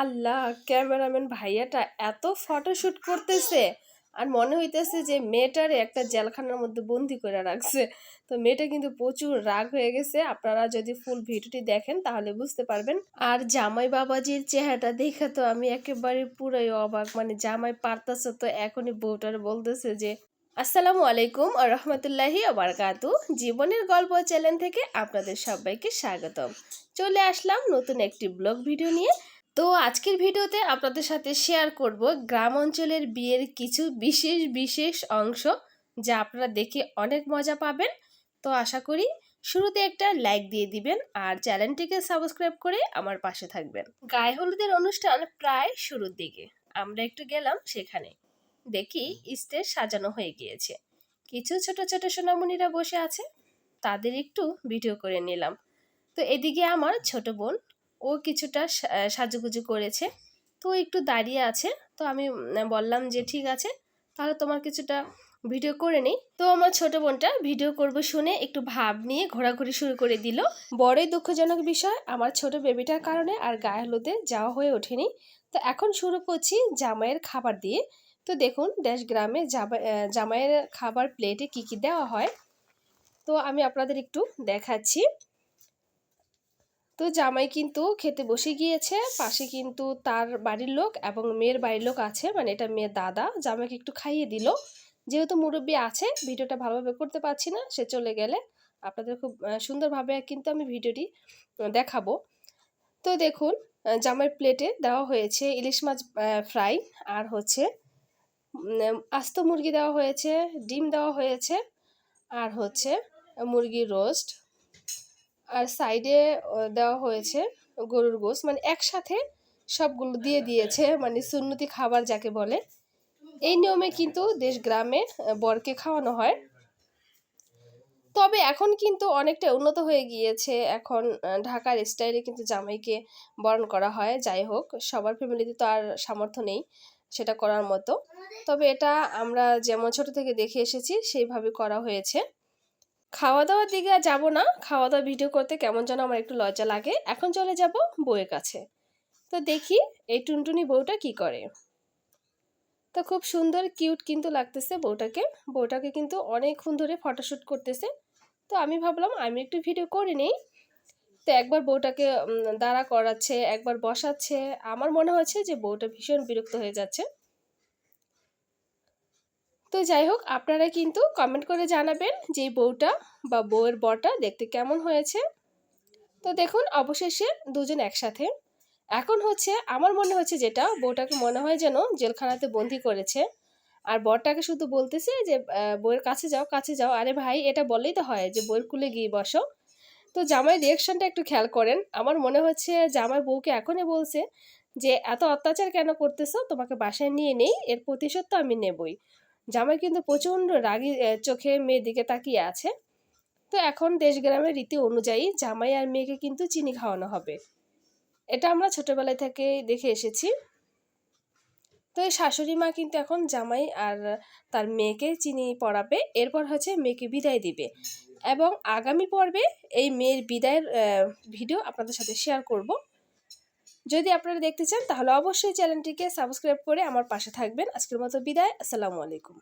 আল্লাহ, cameraman ভাইয়াটা এত photoshoot করতেছে। আর মনে হইতেছে যে মেয়েটারে একটা জেলখানার মধ্যে বন্দি করে রাখছে। তো মেয়েটা কিন্তু প্রচুর রাগ হয়ে গেছে। আপনারা যদি ফুল ভিডিওটি দেখেন তাহলে বুঝতে পারবেন। আর জামাই বাবাজির চেহারাটা দেখে তো আমি একেবারে পুরাই অবাক। মানে জামাই পারতাছে তো এখনই বউটার বলতেছে যে, আসসালামু আলাইকুম রহমতুল্লাহি আবরকাতু জীবনের গল্প চ্যানেল থেকে আপনাদের সবাইকে স্বাগতম। চলে আসলাম নতুন একটি ব্লগ ভিডিও নিয়ে। তো আজকের ভিডিওতে আপনাদের সাথে শেয়ার করব গ্রাম অঞ্চলের বিয়ের কিছু বিশেষ বিশেষ অংশ যা আপনারা দেখে অনেক মজা পাবেন। তো আশা করি শুরুতে একটা লাইক দিয়ে দিবেন আর চ্যানেলটিকে সাবস্ক্রাইব করে আমার পাশে থাকবেন। গায়ে হলুদের অনুষ্ঠান প্রায় শুরুর দিকে। আমরা একটু গেলাম সেখানে। দেখি স্টেজ সাজানো হয়ে গিয়েছে। কিছু ছোট ছোট সোনামণিরা বসে আছে। তাদের একটু ভিডিও করে নিলাম। তো এদিকে আমার ছোট বোন ও কিছুটা সাজুগুজু করেছে। তো একটু দাঁড়িয়ে আছে। তো আমি বললাম যে, ঠিক আছে, তাহলে তোমার কিছুটা ভিডিও করে নিই। তো আমার ছোট বোনটা ভিডিও করব শুনে একটু ভাব নিয়ে ঘোরাঘুরি শুরু করে দিল। বড়ই দুঃখজনক বিষয়, আমার ছোট বেবিটার কারণে আর গায়ে হলুদে যাওয়া হয়ে ওঠেনি। তো এখন শুরু করছি জামাইয়ের খাবার দিয়ে। তো দেখুন, দেশ গ্রামে জামা জামাইয়ের খাবার প্লেটে কি কি দেওয়া হয়। তো আমি আপনাদের একটু দেখাচ্ছি। তো জামাই কিন্তু খেতে বসে গিয়েছে। পাশে কিন্তু তার বাড়ির লোক এবং মেয়ের বাড়ির লোক আছে। মানে এটা মেয়ের দাদা। জামাইকে একটু খাইয়ে দিল। যেহেতু মুরব্বী আছে, ভিডিওটা ভালোভাবে করতে পারছি না, সে চলে গেলে আপনাদের খুব সুন্দরভাবে কিন্তু আমি ভিডিওটি দেখাবো। তো দেখুন জামাইয়ের প্লেটে দেওয়া হয়েছে ইলিশ মাছ ফ্রাই আর হচ্ছে আস্ত মুরগি দেওয়া হয়েছে, ডিম দেওয়া হয়েছে আর হচ্ছে মুরগির রোস্ট আর সাইডে দেওয়া হয়েছে গরুর গোস মানে একসাথে সবগুলো দিয়ে দিয়েছে মানে সুন্নতি খাবার যাকে বলে। এই নিয়মে কিন্তু দেশ গ্রামে বরকে খাওয়ানো হয়। তবে এখন কিন্তু অনেকটা উন্নত হয়ে গিয়েছে। এখন ঢাকার স্টাইলে কিন্তু জামাইকে বরণ করা হয়। যাই হোক, সবার ফ্যামিলিতে তো আর সামর্থ্য নেই সেটা করার মতো। তবে এটা আমরা যেমন ছোট থেকে দেখে এসেছি, সেইভাবে করা হয়েছে। খাওয়া দাওয়ার দিকে আর যাব না। খাওয়া দাওয়া ভিডিও করতে কেমন যেন আমার একটু লজ্জা লাগে। এখন চলে যাব বউয়ের কাছে। তো দেখি এই টুনটুনি বউটা কি করে। তো খুব সুন্দর কিউট কিন্তু লাগতেছে বউটাকে। বউটাকে কিন্তু অনেকক্ষণ ধরে ফটোশ্যুট করতেছে। তো আমি ভাবলাম, আমি একটু ভিডিও করে নিই। তো একবার বউটাকে দাঁড়া করাচ্ছে, একবার বসাচ্ছে। আমার মনে হচ্ছে যে বউটা ভীষণ বিরক্ত হয়ে যাচ্ছে। তো যাই হোক, আপনারা কিন্তু কমেন্ট করে জানাবেন যে বউটা বা বউয়ের বরটা দেখতে কেমন হয়েছে। তো দেখুন, অবশেষে দুজন একসাথে। এখন হচ্ছে, আমার মনে হচ্ছে যেটা, বউটাকে মনে হয় যেন জেলখানাতে বন্দি করেছে। আর বরটাকে শুধু বলতেছে যে বউয়ের কাছে যাও কাছে যাও। আরে ভাই, এটা বললেই তো হয় যে, বউয়ের কুলে গিয়ে বসো। তো জামাই রিয়েকশনটা একটু খেয়াল করেন। আমার মনে হচ্ছে, জামাই বউকে এখনই বলছে যে, এত অত্যাচার কেন করতেছো? তোমাকে বাসায় নিয়ে নেই, এর প্রতিশোধ তো আমি নেবই। জামাই কিন্তু প্রচণ্ড রাগী চোখে মেয়ের দিকে তাকিয়ে আছে। তো এখন দেশ গ্রামের রীতি অনুযায়ী জামাই আর মেয়েকে কিন্তু চিনি খাওয়ানো হবে। এটা আমরা ছোটবেলায় থেকে দেখে এসেছি। তো এই শাশুড়ি মা কিন্তু এখন জামাই আর তার মেয়েকে চিনি পড়াবে, এরপর হচ্ছে মেয়েকে বিদায় দিবে। এবং আগামী পর্বে এই মেয়ের বিদায়ের ভিডিও আপনাদের সাথে শেয়ার করব। যদি আপনারা দেখতে চান, তাহলে অবশ্যই চ্যানেলটিকে সাবস্ক্রাইব করে আমার পাশে থাকবেন। আজকের মতো বিদায়, আসসালামু আলাইকুম।